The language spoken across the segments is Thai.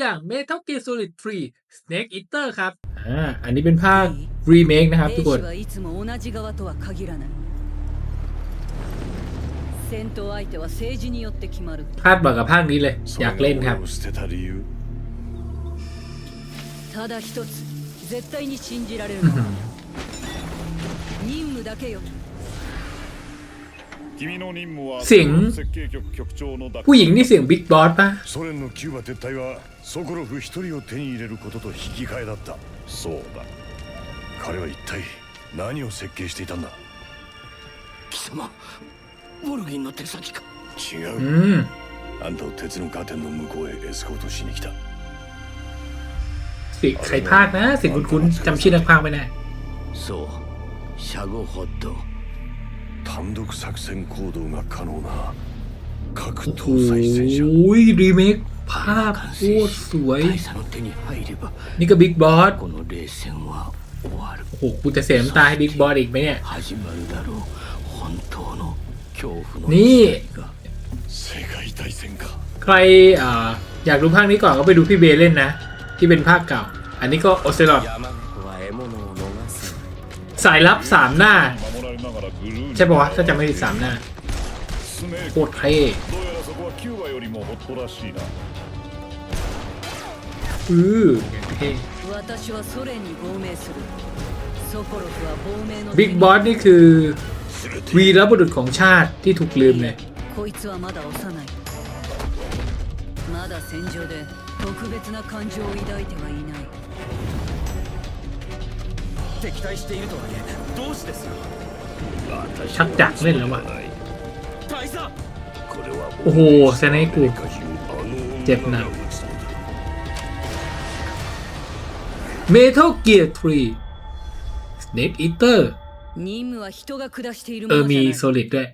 อย่าง Metal Gear Solid 3 Snake Eater ครับ อ่า อันนี้เป็นภาครีเมคนะครับทุกคน 兵士はいつも同じ側とは限らない戦闘相手は政治によって決まる คาดหวังกับภาคนี้เลย そ อ れ ยากเล่นค が รับ 俺を捨てた理由ただ一つ絶対に信じられるのは任務だけよ君の任務はเสียง 設計局局長のだ ผู้หญิงนี่เสียงบิ๊กบอสปะ ソ連のキューバ撤退は ソコロフ一人を手に入れることと引き換えだったそうだ彼は一体何を設計していたんだ貴様ウォルギンの手先か違อืうม あんたを鉄のカーテンの向こうへエスコートしに来た เสียงใครภาคนะเสียงคุ้นๆจำชื่อนักพากย์ไม่ได้ そうシャゴホッド単独作戦行動が可能な格 โอ้ 闘 โห 再戦車 รีเมค ภาพโคตรสวย นี่ก็บิ๊กบอส โอ้โห กูจะเสียน้ำตาให้บิ๊กบอสอีกไหมเนี่ย นี่ ใครอยากดูภาคนี้ก่อนก็ไปดูพี่เบเล่นนะ ที่เป็นภาคเก่า อันนี้ก็โอเซลอดสายลับสามหน้า ใช่ปะวะถ้าจำไม่ผิดสามหน้า โค ク ตรเท่ どうやらそこはキューバよりもホットらしいな อืออย่างเท่ 私はソ連に亡命するソコロフは亡命の บิ๊กบอสนี่คือวีรบุรุษของชาติที่ถูกลืมเลย こいつはまだ幼いまだ戦場で特別な感情を抱いてはいない敵対しているとはいえどうしてですよ ชักจักเล่นแล้วว่ะ 大佐これは โอ้โหเซนให้กูเจ็บหนักเมทัลเกียร์ทรีสเน็อีเตอร์เออมีโซลิดด้วย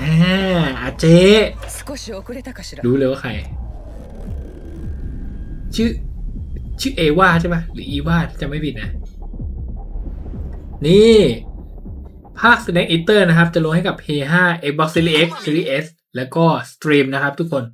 อาอาเจรู้เลยว่าใคร ชื่อ ชื่อเอวาใช่ไหมหรืออีวาจะไม่ผิดนะ นี่ภาค Snake Eater นะครับ จะลงให้กับ P5 Xbox Series X Series S แล้วก็ Stream นะครับทุกคน